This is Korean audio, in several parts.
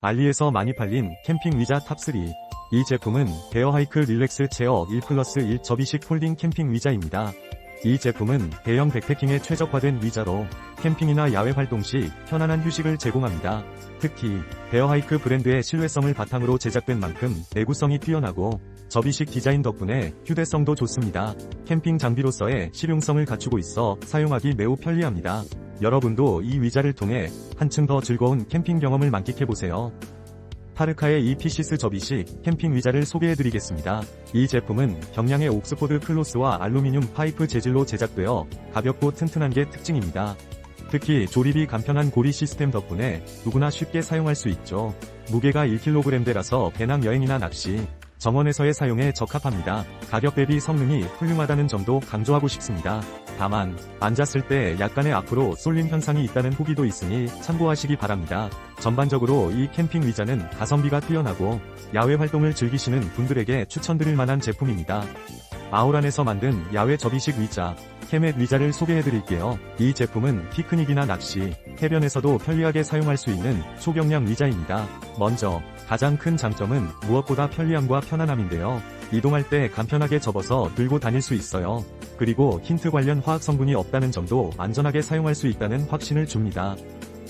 알리에서 많이 팔린 캠핑 위자 탑3. 이 제품은 베어하이크 릴렉스 체어 1 플러스 1 접이식 폴딩 캠핑 위자입니다. 이 제품은 대형 백패킹에 최적화된 위자로 캠핑이나 야외 활동 시 편안한 휴식을 제공합니다. 특히 베어하이크 브랜드의 신뢰성을 바탕으로 제작된 만큼 내구성이 뛰어나고 접이식 디자인 덕분에 휴대성도 좋습니다. 캠핑 장비로서의 실용성을 갖추고 있어 사용하기 매우 편리합니다. 여러분도 이 위자를 통해 한층 더 즐거운 캠핑 경험을 만끽해보세요. 파르카의 이 피시스 접이식 캠핑 위자를 소개해드리겠습니다. 이 제품은 경량의 옥스포드 클로스와 알루미늄 파이프 재질로 제작되어 가볍고 튼튼한 게 특징입니다. 특히 조립이 간편한 고리 시스템 덕분에 누구나 쉽게 사용할 수 있죠. 무게가 1kg대라서 배낭 여행이나 낚시, 정원에서의 사용에 적합합니다. 가격 대비 성능이 훌륭하다는 점도 강조하고 싶습니다. 다만 앉았을 때 약간의 앞으로 쏠림 현상이 있다는 후기도 있으니 참고하시기 바랍니다. 전반적으로 이 캠핑 위자는 가성비가 뛰어나고 야외 활동을 즐기시는 분들에게 추천드릴 만한 제품입니다. 아우란에서 만든 야외 접이식 위자, 캐멧 위자를 소개해드릴게요. 이 제품은 피크닉이나 낚시, 해변에서도 편리하게 사용할 수 있는 초경량 위자입니다. 먼저 가장 큰 장점은 무엇보다 편리함과 편안함인데요. 이동할 때 간편하게 접어서 들고 다닐 수 있어요. 그리고 힌트 관련 화학 성분이 없다는 점도 안전하게 사용할 수 있다는 확신을 줍니다.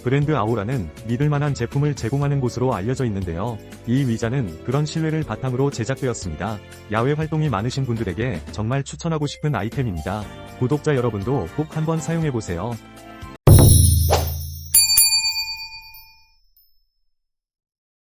브랜드 아우라는 믿을만한 제품을 제공하는 곳으로 알려져 있는데요. 이 위자는 그런 신뢰를 바탕으로 제작되었습니다. 야외 활동이 많으신 분들에게 정말 추천하고 싶은 아이템입니다. 구독자 여러분도 꼭 한번 사용해보세요.